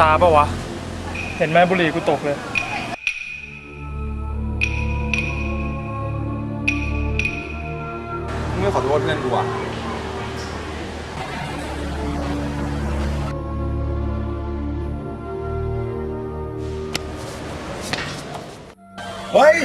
ตาปะวะ เห็นไหมบุหรี่กูตกเลย มึงไม่ขอโทษเพื่อนกูอะเฮ้ย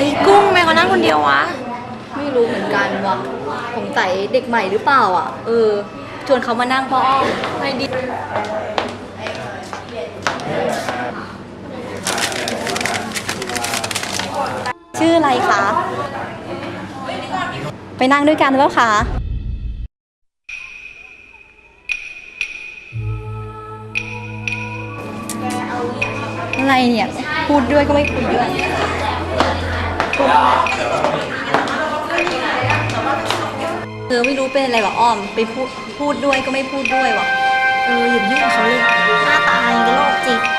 ฮ้ยกุ้งแม่เขานั่งคนเดียววะ ไม่รู้เหมือนกันวะผมใส่เด็กใหม่หรือเปล่าอะ เออ ชวนเขามานั่งพ่ออ้อมไม่ดี ชื่ออะไรคะ ไปนั่งด้วยกันหรือเปล่าคะอะไรเนี่ย พูดด้วยก็ไม่คุยด้วย เออไม่รู้เป็นอะไรวะอ้อม ไปพูดพูดด้วยก็ไม่พูดด้วยวะเอออย่าไปยุ่งกับเขาเลยหน้าตาอย่างกับโรคจิต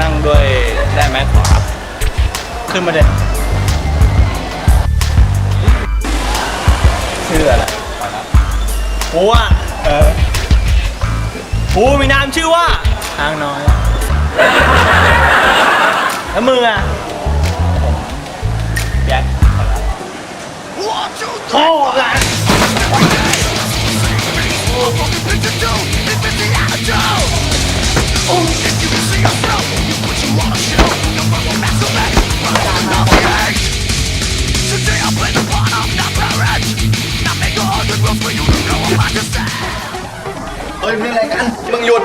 นั่งด้วยได้ไหมขอครับ ขึ้นมาเด็ดชื่ออะไรกูอะเออกูมีนามชื่อว่าทางน้อย แล้วมึงอะแจ็คโอ้หลาน เฮ้ยนี่อะไรกัน มึงหยุด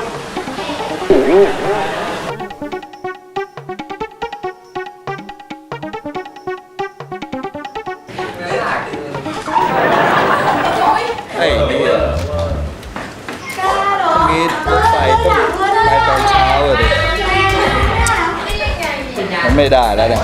ไอ้นี่มีรถไฟต้องไปตอนเช้าเลยดิมันไม่ได้แล้วเนี่ย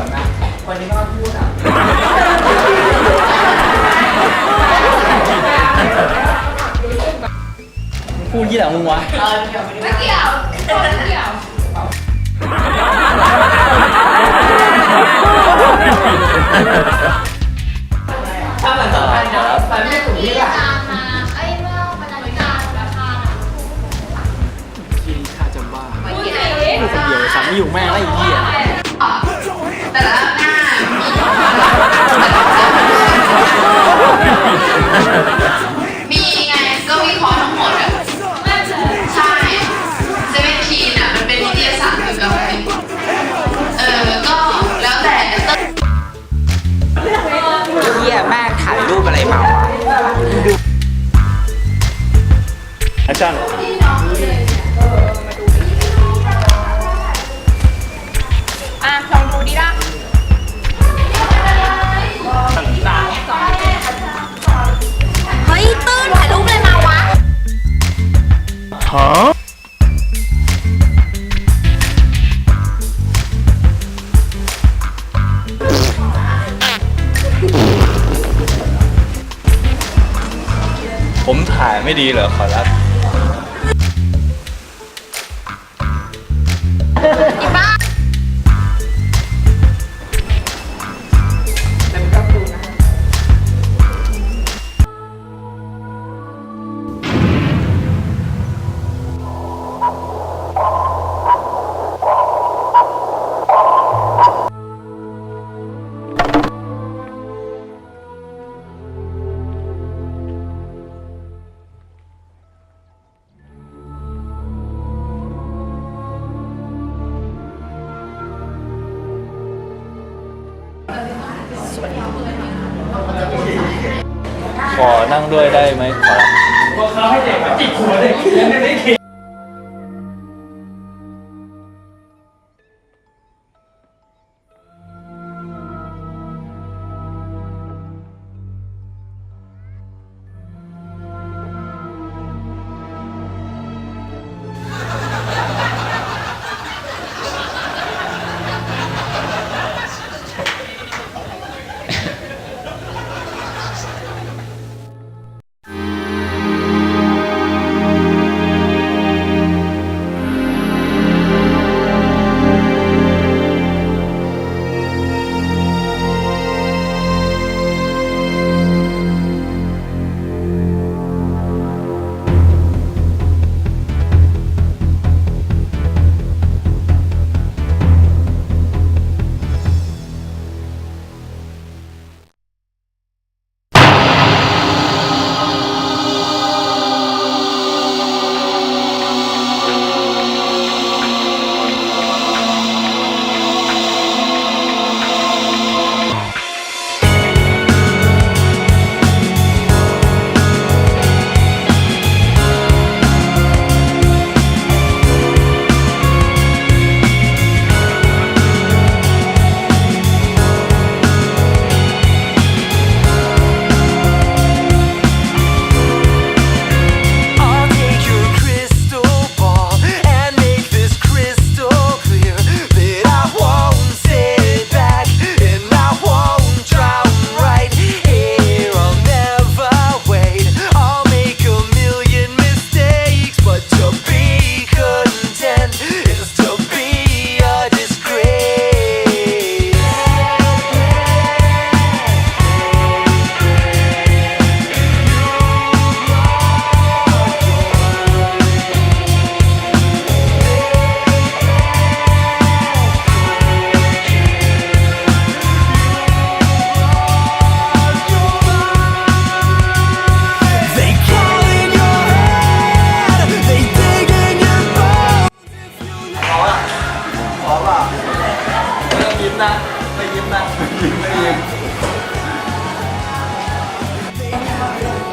พูดยี่หลังมึงวะเกี่ยวไม่เกี่ยว อะลองดูดิล่ะเฮ้ยตื้นถ่ายรูปเลยมาวะฮะผมถ่ายไม่ดีเหรอขอรับ้งด้วยได้ไหมขอรัพวกเขาให้เด็กมาจิกหัวเด็กเล่นได้เดี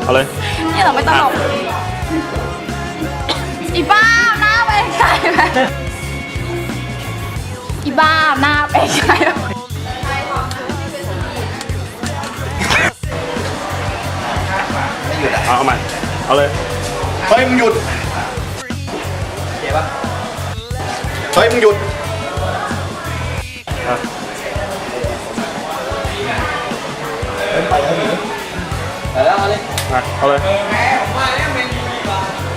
เอาเลยเนี่ยเราไม่ตลกอีบ้าหน้าไปไกลไหมอีบ้าหน้าไปไกลไหมเอาเอาใหม่เอาเลย เฮ้ยมึงหยุดเฮ้ยมึงหยุด เไปแล้วเอาเลยเอาเลย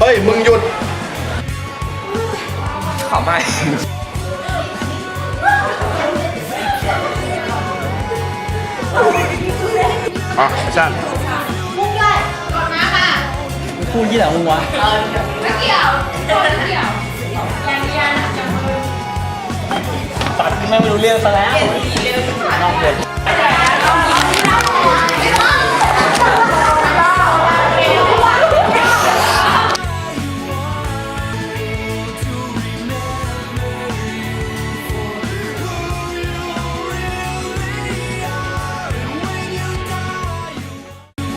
เฮ้ย มึงหยุด ขาวไหมอะจัดมุกเลยก่อนนะค่ะพูดยี่หล่งมึงวะไม่เกี่ยวไม่เกี่ยวยังยันจังตัดที่แม่ไม่รู้เรื่องซะแล้ว